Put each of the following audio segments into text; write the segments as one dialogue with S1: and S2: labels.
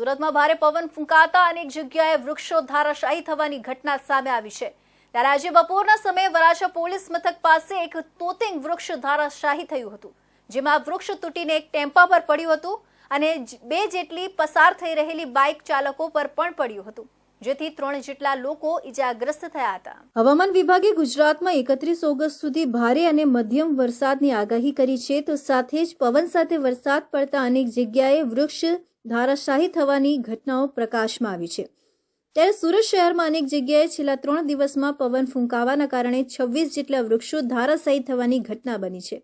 S1: સુરતમાં ભારે પવન ફૂંકાતા અનેક જગ્યાએ વૃક્ષો ધારાશાહી થવાની ઘટના સામે આવી છે. ત્યારે આજે બપોરના સમયે વરાછા પોલીસ મથક પાસે એક તોતિંગ વૃક્ષ ધારાશાહી થયું હતું, જેમાં વૃક્ષ તૂટીને એક ટેમ્પા પર પડ્યું હતું અને બે જેટલી પસાર થઈ રહેલી બાઇક ચાલકો પર પણ પડ્યું હતું. જેથી ત્રણ જેટલા લોકો ઇજાગ્રસ્ત થયા હતા. હવામાન વિભાગે ગુજરાતમાં એકત્રીસ ઓગસ્ટ સુધી ભારે અને મધ્યમ વરસાદની આગાહી કરી છે, તો સાથે જ પવન સાથે વરસાદ પડતા અનેક જગ્યાએ વૃક્ષ ધારાશાહી થવાની ઘટનાઓ પ્રકાશમાં આવી છે. ત્યારે સુરત શહેરમાં અનેક જગ્યાએ છેલ્લા ત્રણ દિવસમાં પવન ફૂંકાવાના કારણે છવ્વીસ જેટલા વૃક્ષો ધારાશાયી થવાની ઘટના બની છે.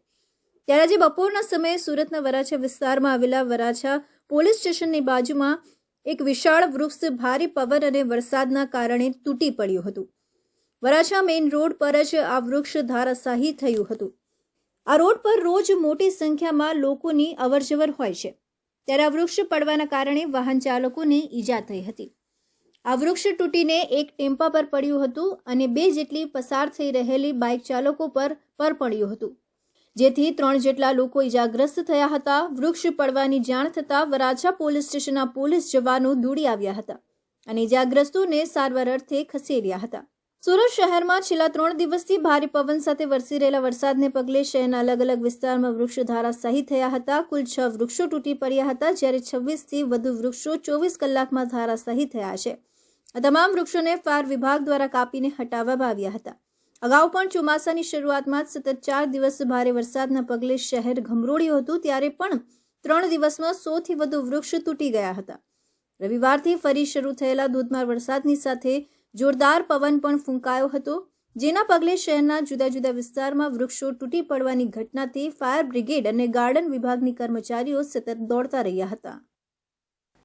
S1: ત્યારે આજે બપોરના સમયે સુરતના વરાછા વિસ્તારમાં આવેલા વરાછા પોલીસ સ્ટેશનની બાજુમાં એક વિશાળ વૃક્ષ ભારે પવન અને વરસાદના કારણે તૂટી પડ્યું હતું. વરાછા મેઇન રોડ પર જ આ વૃક્ષ ધારાશાહી થયું હતું. આ રોડ પર રોજ મોટી સંખ્યામાં લોકોની અવરજવર હોય છે. ત્યારે આ વૃક્ષ પડવાના કારણે વાહન ચાલકોને ઈજા થઈ હતી. આ વૃક્ષ તૂટીને એક ટેમ્પા પર પડ્યું હતું અને બે જેટલી પસાર થઈ રહેલી બાઇક ચાલકો પર પર પડ્યું હતું. જેથી ત્રણ જેટલા લોકો ઇજાગ્રસ્ત થયા હતા. વૃક્ષ પડવાની જાણ થતાં વરાછા પોલીસ સ્ટેશનના પોલીસ જવાનો દોડી આવ્યા હતા અને ઇજાગ્રસ્તોને સારવાર અર્થે ખસેડ્યા હતા. સુરત શહેરમાં છેલ્લા ત્રણ દિવસથી ભારે પવન સાથે વરસી રહેલા વરસાદને પગલે શહેરના અલગ અલગ વિસ્તારમાં વૃક્ષો સહી થયા હતા. કુલ છ વૃક્ષો તૂટી પડ્યા હતા, જ્યારે છવ્વીસથી વધુ વૃક્ષો ચોવીસ કલાકમાં ધારાશાયી થયા છે. આ તમામ વૃક્ષોને ફાયર વિભાગ દ્વારા કાપીને હટાવવામાં આવ્યા હતા. અગાઉ પણ ચોમાસાની શરૂઆતમાં જ સતત ચાર દિવસ ભારે વરસાદના પગલે શહેર ઘમરોળ્યું હતું, ત્યારે પણ ત્રણ દિવસમાં સોથી વધુ વૃક્ષ તૂટી ગયા હતા. રવિવારથી ફરી શરૂ થયેલા ધોધમાર વરસાદની સાથે જોરદાર પવન પણ ફૂંકાયો હતો, જેના પગલે શહેરના જુદા જુદા વિસ્તારમાં વૃક્ષો તૂટી પડવાની ઘટનાથી ફાયર બ્રિગેડ અને ગાર્ડન વિભાગની કર્મચારીઓ સતત દોડતા રહ્યા હતા.